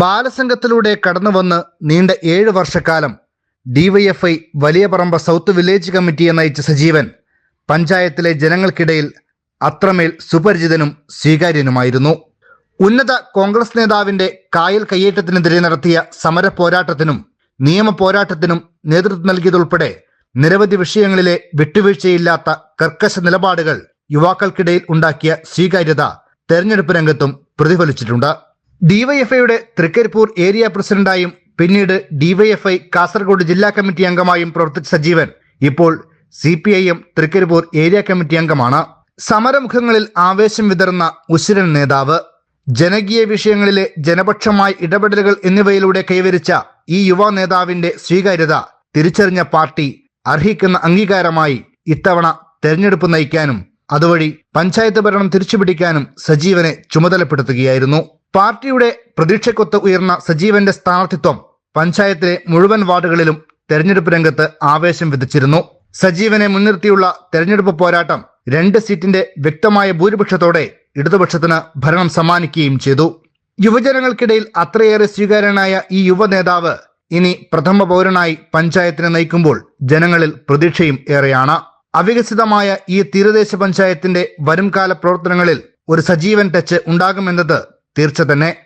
ബാലസംഘത്തിലൂടെ കടന്നുവന്ന് നീണ്ട ഏഴ് വർഷക്കാലം ഡിവൈഎഫ്ഐ വലിയ പറമ്പ സൗത്ത് വില്ലേജ് കമ്മിറ്റിയെ നയിച്ച സജീവൻ പഞ്ചായത്തിലെ ജനങ്ങൾക്കിടയിൽ അത്രമേൽ സുപരിചിതനും സ്വീകാര്യനുമായിരുന്നു. ഉന്നത കോൺഗ്രസ് നേതാവിന്റെ കായൽ കയ്യേറ്റത്തിനെതിരെ നടത്തിയ സമര പോരാട്ടത്തിനും നിയമ പോരാട്ടത്തിനും നേതൃത്വം നൽകിയതുൾപ്പെടെ നിരവധി വിഷയങ്ങളിലെ വിട്ടുവീഴ്ചയില്ലാത്ത കർക്കശ നിലപാടുകൾ യുവാക്കൾക്കിടയിൽ ഉണ്ടാക്കിയ സ്വീകാര്യത തെരഞ്ഞെടുപ്പ് രംഗത്തും പ്രതിഫലിച്ചിട്ടുണ്ട്. ഡിവൈഎഫ്ഐയുടെ തൃക്കരിപ്പൂർ ഏരിയ പ്രസിഡന്റായും പിന്നീട് ഡിവൈഎഫ്ഐ കാസർഗോഡ് ജില്ലാ കമ്മിറ്റി അംഗമായും പ്രവർത്തിച്ച സജീവൻ ഇപ്പോൾ C P I M Thrikaripur area committee അംഗമാണ്. സമരമുഖങ്ങളിൽ ആവേശം വിതറുന്ന ഉശിരൻ നേതാവ്. ജനകീയ വിഷയങ്ങളിലെ ജനപക്ഷമായി ഇടപെടലുകൾ എന്നിവയിലൂടെ കൈവരിച്ച ഈ യുവ നേതാവിന്റെ സ്വീകാര്യത തിരിച്ചറിഞ്ഞ പാർട്ടി അർഹിക്കുന്ന അംഗീകാരമായി ഇത്തവണ തെരഞ്ഞെടുപ്പ് നയിക്കാനും അതുവഴി പഞ്ചായത്ത് ഭരണം തിരിച്ചുപിടിക്കാനും സജീവനെ ചുമതലപ്പെടുത്തുകയായിരുന്നു. പാർട്ടിയുടെ പ്രതീക്ഷക്കൊത്ത് ഉയർന്ന സജീവന്റെ സ്ഥാനാർത്ഥിത്വം പഞ്ചായത്തിലെ മുഴുവൻ വാർഡുകളിലും തെരഞ്ഞെടുപ്പ് രംഗത്ത് ആവേശം വിതച്ചിരുന്നു. സജീവനെ മുൻനിർത്തിയുള്ള തെരഞ്ഞെടുപ്പ് പോരാട്ടം രണ്ട് സീറ്റിന്റെ വ്യക്തമായ ഭൂരിപക്ഷത്തോടെ ഇടതുപക്ഷത്തിന് ഭരണം സമ്മാനിക്കുകയും ചെയ്തു. യുവജനങ്ങൾക്കിടയിൽ അത്രയേറെ സ്വീകാര്യനായ ഈ യുവ നേതാവ് ഇനി പ്രഥമ പൗരനായി പഞ്ചായത്തിനെ നയിക്കുമ്പോൾ ജനങ്ങളിൽ പ്രതീക്ഷയും ഏറെയാണ്. അവികസിതമായ ഈ തീരദേശ പഞ്ചായത്തിന്റെ വരുംകാല പ്രവർത്തനങ്ങളിൽ ഒരു സജീവൻ ടച്ച് ഉണ്ടാകുമെന്നത് തീർച്ച തന്നെ